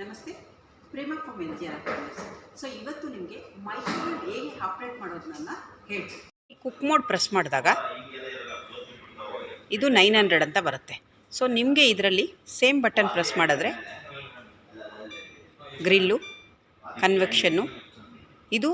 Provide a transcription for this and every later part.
ನಮಸ್ತೆ. ಪ್ರೇಮ G so ಇವತ್ತು ನಿಮಗೆ ಮೈಕ್ರೋವೇವ್ ಹೇಗೆ ಆಪ್ರೇಟ್ ಮಾಡೋದನ್ನ ಹೇಳ್ತೀನಿ. ಕುಕ್ ಮೋಡ್ ಪ್ರೆಸ್ ಮಾಡಿದಾಗ ಇದು ನೈನ್ ಹಂಡ್ರೆಡ್ ಅಂತ ಬರುತ್ತೆ. ಸೊ ನಿಮಗೆ ಇದರಲ್ಲಿ ಸೇಮ್ ಬಟನ್ ಪ್ರೆಸ್ ಮಾಡಿದ್ರೆ ಗ್ರಿಲ್ಲು ಕನ್ವೆಕ್ಷನ್ನು ಇದು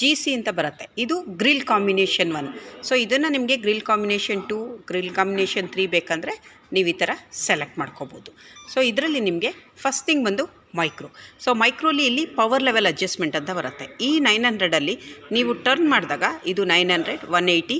ಜಿ ಸಿ ಅಂತ ಬರುತ್ತೆ. ಇದು ಗ್ರಿಲ್ ಕಾಂಬಿನೇಷನ್ ಒನ್. ಸೊ ಇದನ್ನು ನಿಮಗೆ grill combination two, grill combination three ಬೇಕಂದರೆ ನೀವು ಈ ಥರ ಸೆಲೆಕ್ಟ್ ಮಾಡ್ಕೋಬೋದು. ಸೊ ಇದರಲ್ಲಿ ನಿಮಗೆ ಫಸ್ಟ್ ಥಿಂಗ್ ಬಂದು ಮೈಕ್ರೋ. ಸೊ ಮೈಕ್ರೋಲಿ ಇಲ್ಲಿ ಪವರ್ ಲೆವೆಲ್ ಅಡ್ಜಸ್ಟ್ಮೆಂಟ್ ಅಂತ ಬರುತ್ತೆ. ಈ ನೈನ್ ಹಂಡ್ರೆಡಲ್ಲಿ ನೀವು ಟರ್ನ್ ಮಾಡಿದಾಗ ಇದು nine hundred, one eighty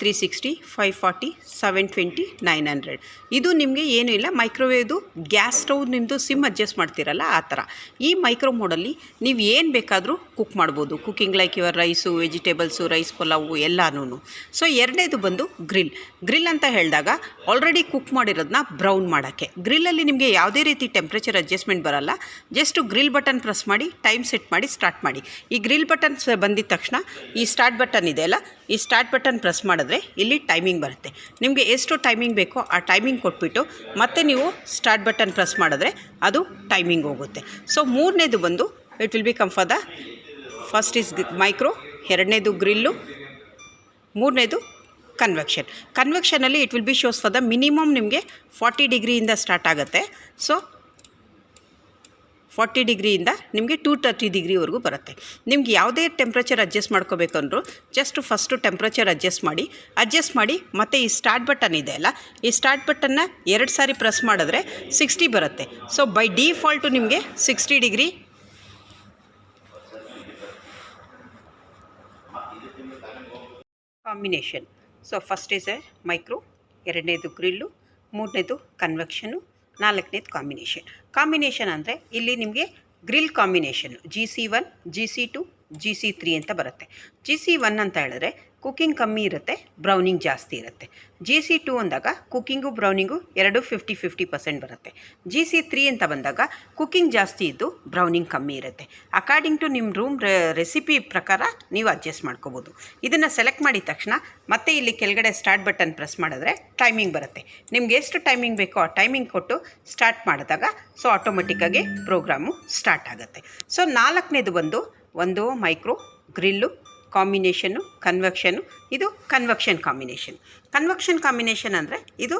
three sixty five forty seven twenty nine hundred ಇದು ನಿಮಗೆ ಏನೂ ಇಲ್ಲ ಮೈಕ್ರೋವೇವ್ದು ಗ್ಯಾಸ್ ಸ್ಟೌವ್ ನಿಮ್ಮದು ಸಿಮ್ ಅಡ್ಜಸ್ಟ್ ಮಾಡ್ತೀರಲ್ಲ, ಆ ಥರ ಈ ಮೈಕ್ರೋ ಮೋಡಲ್ಲಿ ನೀವು ಏನು ಬೇಕಾದರೂ ಕುಕ್ ಮಾಡ್ಬೋದು. ಕುಕ್ಕಿಂಗ್ ಲೈಕ್ ಇವರ್ ರೈಸು ವೆಜಿಟೇಬಲ್ಸು ರೈಸ್ ಪಲಾವು ಎಲ್ಲನೂ ಸೊ ಎರಡನೇದು ಬಂದು ಗ್ರಿಲ್ ಗ್ರಿಲ್ ಅಂತ ಹೇಳಿದಾಗ ಆಲ್ರೆಡಿ ಕುಕ್ ಮಾಡಿರೋದನ್ನ ಬ್ರೌನ್ ಮಾಡೋಕ್ಕೆ. ಗ್ರಿಲ್ಲಲ್ಲಿ ನಿಮಗೆ ಯಾವುದೇ ರೀತಿ ಟೆಂಪ್ರೇಚರ್ ಅಡ್ಜಸ್ಟ್ಮೆಂಟ್ ಬರಲ್ಲ. ಜಸ್ಟು ಗ್ರಿಲ್ ಬಟನ್ ಪ್ರೆಸ್ ಮಾಡಿ ಟೈಮ್ ಸೆಟ್ ಮಾಡಿ ಸ್ಟಾರ್ಟ್ ಮಾಡಿ. ಈ ಗ್ರಿಲ್ ಬಟನ್ ಬಂದಿದ ತಕ್ಷಣ ಈ ಸ್ಟಾರ್ಟ್ ಬಟನ್ ಇದೆ ಅಲ್ಲ ಈ ಸ್ಟಾರ್ಟ್ ಬಟನ್ ಪ್ರೆಸ್ ಮಾಡಿದ್ರೆ ಇಲ್ಲಿ ಟೈಮಿಂಗ್ ಬರುತ್ತೆ. ನಿಮಗೆ ಎಷ್ಟು ಟೈಮಿಂಗ್ ಬೇಕೋ ಆ ಟೈಮಿಂಗ್ ಕೊಟ್ಬಿಟ್ಟು ಮತ್ತೆ ನೀವು ಸ್ಟಾರ್ಟ್ ಬಟನ್ ಪ್ರೆಸ್ ಮಾಡಿದ್ರೆ ಅದು ಟೈಮಿಂಗ್ ಹೋಗುತ್ತೆ. ಸೊ ಮೂರನೇದು ಬಂದು it will be come for the first is micro ಎರಡನೇದು ಗ್ರಿಲ್ಲು ಮೂರನೇದು convection ಕನ್ವೆಕ್ಷನಲ್ಲಿ it will be shows for the minimum ನಿಮಗೆ ಫಾರ್ಟಿ ಡಿಗ್ರಿಯಿಂದ ಸ್ಟಾರ್ಟ್ ಆಗುತ್ತೆ. ಸೊ ಫಾರ್ಟಿ ಡಿಗ್ರಿಯಿಂದ ನಿಮಗೆ ಟೂ ತರ್ಟಿ ಡಿಗ್ರಿವರೆಗೂ ಬರುತ್ತೆ. ನಿಮ್ಗೆ ಯಾವುದೇ ಟೆಂಪ್ರೇಚರ್ ಅಡ್ಜಸ್ಟ್ ಮಾಡ್ಕೋಬೇಕಂದ್ರೂ ಜಸ್ಟ್ ಫಸ್ಟು ಟೆಂಪ್ರೇಚರ್ ಅಡ್ಜಸ್ಟ್ ಮಾಡಿ ಅಡ್ಜಸ್ಟ್ ಮಾಡಿ, ಮತ್ತು ಈ ಸ್ಟಾರ್ಟ್ ಬಟನ್ ಇದೆ ಅಲ್ಲ, ಈ ಸ್ಟಾರ್ಟ್ ಬಟನ್ನ ಎರಡು ಸಾರಿ ಪ್ರೆಸ್ ಮಾಡಿದ್ರೆ ಸಿಕ್ಸ್ಟಿ ಬರುತ್ತೆ. ಸೊ ಬೈ ಡಿಫಾಲ್ಟು ನಿಮಗೆ sixty degree combination so first is a micro ಎರಡನೇದು ಗ್ರಿಲ್ಲು ಮೂರನೇದು ಕನ್ವೆಕ್ಷನು ನಾಲ್ಕನೇದು ಕಾಂಬಿನೇಷನ್ ಕಾಂಬಿನೇಷನ್ ಅಂದರೆ ಇಲ್ಲಿ ನಿಮಗೆ grill combination G C one G C two G C three ಅಂತ ಬರುತ್ತೆ. ಜಿ ಸಿ ಒನ್ ಅಂತ ಹೇಳಿದ್ರೆ ಕುಕ್ಕಿಂಗ್ ಕಮ್ಮಿ ಇರುತ್ತೆ, ಬ್ರೌನಿಂಗ್ ಜಾಸ್ತಿ ಇರುತ್ತೆ. ಜಿ ಸಿ ಟು ಅಂದಾಗ ಕುಕ್ಕಿಂಗು ಬ್ರೌನಿಂಗು ಎರಡು ಫಿಫ್ಟಿ ಫಿಫ್ಟಿ ಪರ್ಸೆಂಟ್ ಬರುತ್ತೆ. ಜಿ ಸಿ ತ್ರೀ ಅಂತ ಬಂದಾಗ ಕುಕ್ಕಿಂಗ್ ಜಾಸ್ತಿ ಇದ್ದು ಬ್ರೌನಿಂಗ್ ಕಮ್ಮಿ ಇರುತ್ತೆ. ಅಕಾರ್ಡಿಂಗ್ ಟು ನಿಮ್ಮ ರೂಮ್ ರೆಸಿಪಿ ಪ್ರಕಾರ ನೀವು ಅಡ್ಜಸ್ಟ್ ಮಾಡ್ಕೋಬೋದು. ಇದನ್ನು ಸೆಲೆಕ್ಟ್ ಮಾಡಿದ ತಕ್ಷಣ ಮತ್ತೆ ಇಲ್ಲಿ ಕೆಳಗಡೆ ಸ್ಟಾರ್ಟ್ ಬಟನ್ ಪ್ರೆಸ್ ಮಾಡಿದ್ರೆ ಟೈಮಿಂಗ್ ಬರುತ್ತೆ. ನಿಮ್ಗೆ ಎಷ್ಟು ಟೈಮಿಂಗ್ ಬೇಕೋ ಆ ಟೈಮಿಂಗ್ ಕೊಟ್ಟು ಸ್ಟಾರ್ಟ್ ಮಾಡಿದಾಗ ಸೊ ಆಟೋಮೆಟಿಕ್ಕಾಗಿ ಪ್ರೋಗ್ರಾಮು ಸ್ಟಾರ್ಟ್ ಆಗುತ್ತೆ. ಸೊ ನಾಲ್ಕನೇದು ಬಂದು ಒಂದು ಮೈಕ್ರೋ ಗ್ರಿಲ್ಲು ಕಾಂಬಿನೇಷನ್ನು ಕನ್ವೆಕ್ಷನ್ನು ಇದು ಕನ್ವೆಕ್ಷನ್ ಕಾಂಬಿನೇಷನ್ ಕನ್ವೆಕ್ಷನ್ ಕಾಂಬಿನೇಷನ್ ಅಂದರೆ ಇದು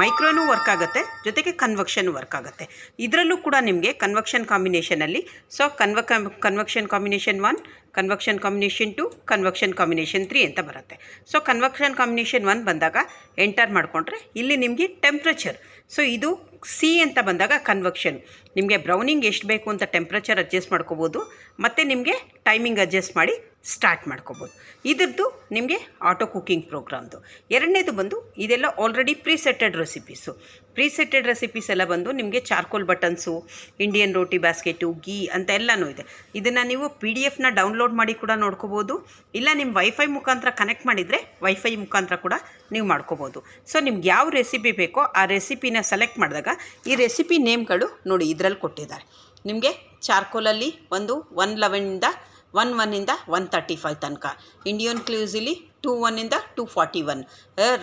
ಮೈಕ್ರೋನೂ ವರ್ಕ್ ಆಗುತ್ತೆ, ಜೊತೆಗೆ ಕನ್ವೆಕ್ಷನ್ ವರ್ಕ್ ಆಗುತ್ತೆ. ಇದರಲ್ಲೂ ಕೂಡ ನಿಮಗೆ ಕನ್ವೆಕ್ಷನ್ ಕಾಂಬಿನೇಷನಲ್ಲಿ so ಕನ್ವ convection combination one convection combination two convection combination three ಅಂತ ಬರುತ್ತೆ. ಸೊ ಕನ್ವೆಕ್ಷನ್ ಕಾಂಬಿನೇಷನ್ ಒನ್ ಬಂದಾಗ ಎಂಟರ್ ಮಾಡಿಕೊಂಡ್ರೆ ಇಲ್ಲಿ ನಿಮಗೆ ಟೆಂಪ್ರೇಚರ್ ಸೊ ಇದು ಸಿ ಅಂತ ಬಂದಾಗ ಕನ್ವಕ್ಷನ್ ನಿಮಗೆ ಬ್ರೌನಿಂಗ್ ಎಷ್ಟು ಬೇಕು ಅಂತ ಟೆಂಪ್ರೇಚರ್ ಅಡ್ಜಸ್ಟ್ ಮಾಡ್ಕೋಬೋದು. ಮತ್ತು ನಿಮಗೆ ಟೈಮಿಂಗ್ ಅಡ್ಜಸ್ಟ್ ಮಾಡಿ ಸ್ಟಾರ್ಟ್ ಮಾಡ್ಕೋಬೋದು. ಇದರದ್ದು ನಿಮಗೆ ಆಟೋ ಕುಕ್ಕಿಂಗ್ ಪ್ರೋಗ್ರಾಮ್ದು ಎರಡನೇದು ಬಂದು ಇದೆಲ್ಲ already preseted recipes preseted recipes ಎಲ್ಲ ಬಂದು ನಿಮಗೆ charcoal buttons Indian roti basket ghee ಅಂತ ಎಲ್ಲನೂ ಇದೆ. ಇದನ್ನು ನೀವು ಪಿ ಡಿ ಎಫ್ನ ಡೌನ್ಲೋಡ್ ಮಾಡಿ ಕೂಡ ನೋಡ್ಕೋಬೋದು. ಇಲ್ಲ ನಿಮ್ಮ ವೈಫೈ ಮುಖಾಂತರ ಕನೆಕ್ಟ್ ಮಾಡಿದರೆ ವೈಫೈ ಮುಖಾಂತರ ಕೂಡ ನೀವು ಮಾಡ್ಕೋಬೋದು. ಸೊ ನಿಮ್ಗೆ ಯಾವ ರೆಸಿಪಿ ಬೇಕೋ ಆ ರೆಸಿಪಿನ ಸೆಲೆಕ್ಟ್ ಮಾಡಿದಾಗ ಈ ರೆಸಿಪಿ ನೇಮ್ಗಳು ನೋಡಿ ಇದರಲ್ಲಿ ಕೊಟ್ಟಿದ್ದಾರೆ. ನಿಮಗೆ ಚಾರ್ಕೋಲಲ್ಲಿ ಒಂದು ಒನ್ ಲೆವೆನಿಂದ ಒನ್ ಒನ್ನಿಂದ ಒನ್ ತರ್ಟಿ ಫೈವ್ ತನಕ. ಇಂಡಿಯನ್ ಕ್ಲೂಸಿಲಿ two ಒನ್ನಿಂದ two forty one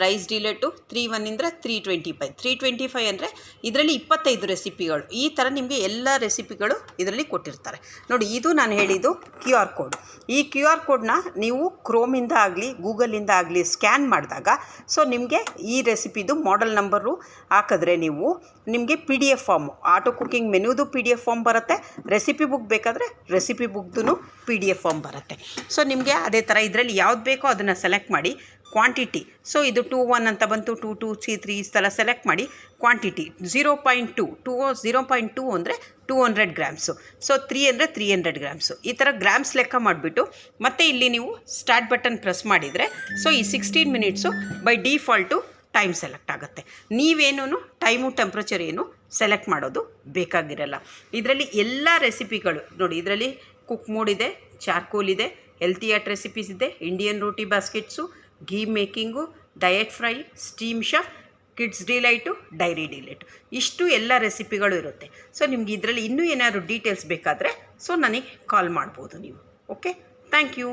rice delight three ಒನ್ನಿಂದ three twenty five three twenty five ಅಂದರೆ ಇದರಲ್ಲಿ ಇಪ್ಪತ್ತೈದು ರೆಸಿಪಿಗಳು ಈ ಥರ ನಿಮಗೆ ಎಲ್ಲ ರೆಸಿಪಿಗಳು ಇದರಲ್ಲಿ ಕೊಟ್ಟಿರ್ತಾರೆ. ನೋಡಿ, ಇದು ನಾನು ಹೇಳಿದ್ದು ಕ್ಯೂ ಆರ್ ಕೋಡ್ ಈ ಕ್ಯೂ ಆರ್ ಕೋಡ್ನ ನೀವು ಕ್ರೋಮಿಂದ ಆಗಲಿ ಗೂಗಲಿಂದ ಆಗಲಿ ಸ್ಕ್ಯಾನ್ ಮಾಡಿದಾಗ ಸೊ ನಿಮಗೆ ಈ ರೆಸಿಪಿದು ಮಾಡೆಲ್ ನಂಬರು ಹಾಕಿದ್ರೆ ನೀವು ನಿಮಗೆ P D F form auto cooking ಮೆನ್ಯೂದು P D F form ಬರುತ್ತೆ ರೆಸಿಪಿ ಬುಕ್ ಬೇಕಾದರೆ ರೆಸಿಪಿ ಬುಕ್ದು ಪಿ ಡಿ ಎಫ್ ಫಾರ್ಮ್ ಬರುತ್ತೆ. ಸೊ ನಿಮಗೆ ಅದೇ ಥರ ಇದರಲ್ಲಿ ಯಾವ್ದು ಬೇಕೋ ಅದನ್ನು ಸೆಲೆಕ್ಟ್ ಮಾಡಿ ಕ್ವಾಂಟಿಟಿ ಸೊ ಇದು ಟೂ ಒನ್ ಅಂತ ಬಂತು ಟೂ ಟೂ ಸಿ ತ್ರೀ ಈ ಥರ ಸೆಲೆಕ್ಟ್ ಮಾಡಿ quantity zero point two two zero point two ಅಂದರೆ two hundred grams so three ಅಂದರೆ ತ್ರೀ ಹಂಡ್ರೆಡ್ ಗ್ರಾಮ್ಸು ಈ ಥರ ಗ್ರಾಮ್ಸ್ ಲೆಕ್ಕ ಮಾಡಿಬಿಟ್ಟು ಮತ್ತೆ ಇಲ್ಲಿ ನೀವು ಸ್ಟಾರ್ಟ್ ಬಟನ್ ಪ್ರೆಸ್ ಮಾಡಿದರೆ ಸೊ ಈ sixteen minutes by default time select ಆಗುತ್ತೆ. ನೀವೇನೂ ಟೈಮು ಟೆಂಪ್ರೇಚರ್ ಏನು ಸೆಲೆಕ್ಟ್ ಮಾಡೋದು ಬೇಕಾಗಿರಲ್ಲ. ಇದರಲ್ಲಿ ಎಲ್ಲ ರೆಸಿಪಿಗಳು ನೋಡಿ, ಇದರಲ್ಲಿ ಕುಕ್ ಮೋಡ್ ಇದೆ ಚಾರ್ಕೋಲ್ ಇದೆ ಹೆಲ್ತಿ ರೆಸಿಪೀಸ್ ಇದೆ. Indian roti baskets ghee making diet fry steam chef kids delight dairy delight ಇಷ್ಟು ಎಲ್ಲ ರೆಸಿಪಿಗಳು ಇರುತ್ತೆ. ಸೊ ನಿಮ್ಗೆ ಇದರಲ್ಲಿ ಇನ್ನೂ ಏನಾದರೂ ಡೀಟೇಲ್ಸ್ ಬೇಕಾದರೆ ಸೊ ನನಗೆ ಕಾಲ್ ಮಾಡ್ಬೋದು ನೀವು. Okay thank you